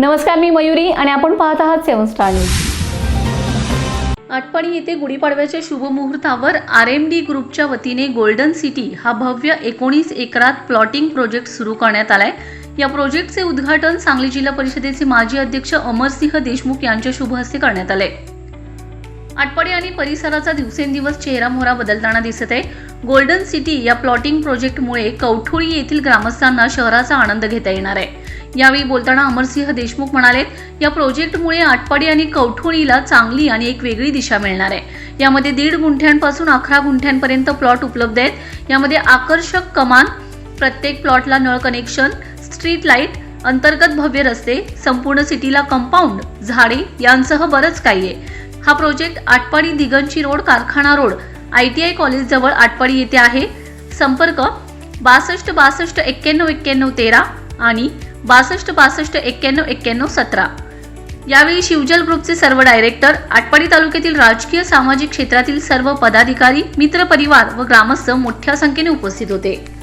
नमस्कार मी मयुरी आणि आपण पाहत आहात सेवन स्टार न्यूज. आटपाडी येथे गुढीपाडव्याच्या शुभमुहूर्तावर आर एम डी ग्रुपच्या वतीने गोल्डन सिटी हा भव्य एकोणीस एकरात प्लॉटिंग प्रोजेक्ट सुरू करण्यात आलाय. या प्रोजेक्टचे उद्घाटन सांगली जिल्हा परिषदेचे माजी अध्यक्ष अमरसिंह देशमुख यांच्या शुभ हस्ते करण्यात आले आटपाडी आणि परिसराचा दिवसेंदिवस चेहरामोहरा बदलताना दिसत आहे. गोल्डन सिटी या प्लॉटिंग प्रोजेक्टमुळे कवठोळी येथील ग्रामस्थांना शहराचा आनंद घेता येणार आहे. यावेळी बोलताना अमरसिंह देशमुख म्हणाले या प्रोजेक्टमुळे आटपाडी आणि कवठोणीला चांगली आणि एक वेगळी दिशा मिळणार आहे. यामध्ये दीड गुंठ्यांपासून अकरा गुंठ्यांपर्यंत प्लॉट उपलब्ध आहेत. यामध्ये आकर्षक कमान प्रत्येक प्लॉटला नळ कनेक्शन स्ट्रीट लाइट अंतर्गत भव्य रस्ते संपूर्ण सिटीला कंपाऊंड झाडे यांसह बरंच काही आहे. हा प्रोजेक्ट आटपाडी दिगंची रोड कारखाना रोड आय टी आय कॉलेजजवळ आटपाडी येथे आहे. संपर्क बासष्ट बासष्ट एक्क्याण्णव एक्क्याण्णव तेरा आणि बासष्ट बासष्ट एक्क्याण्णव एक्क्याण्णव सतरा. यावेळी शिवजल ग्रुपचे सर्व डायरेक्टर आटपाडी तालुक्यातील राजकीय सामाजिक क्षेत्रातील सर्व पदाधिकारी मित्रपरिवार व ग्रामस्थ मोठ्या संख्येने उपस्थित होते.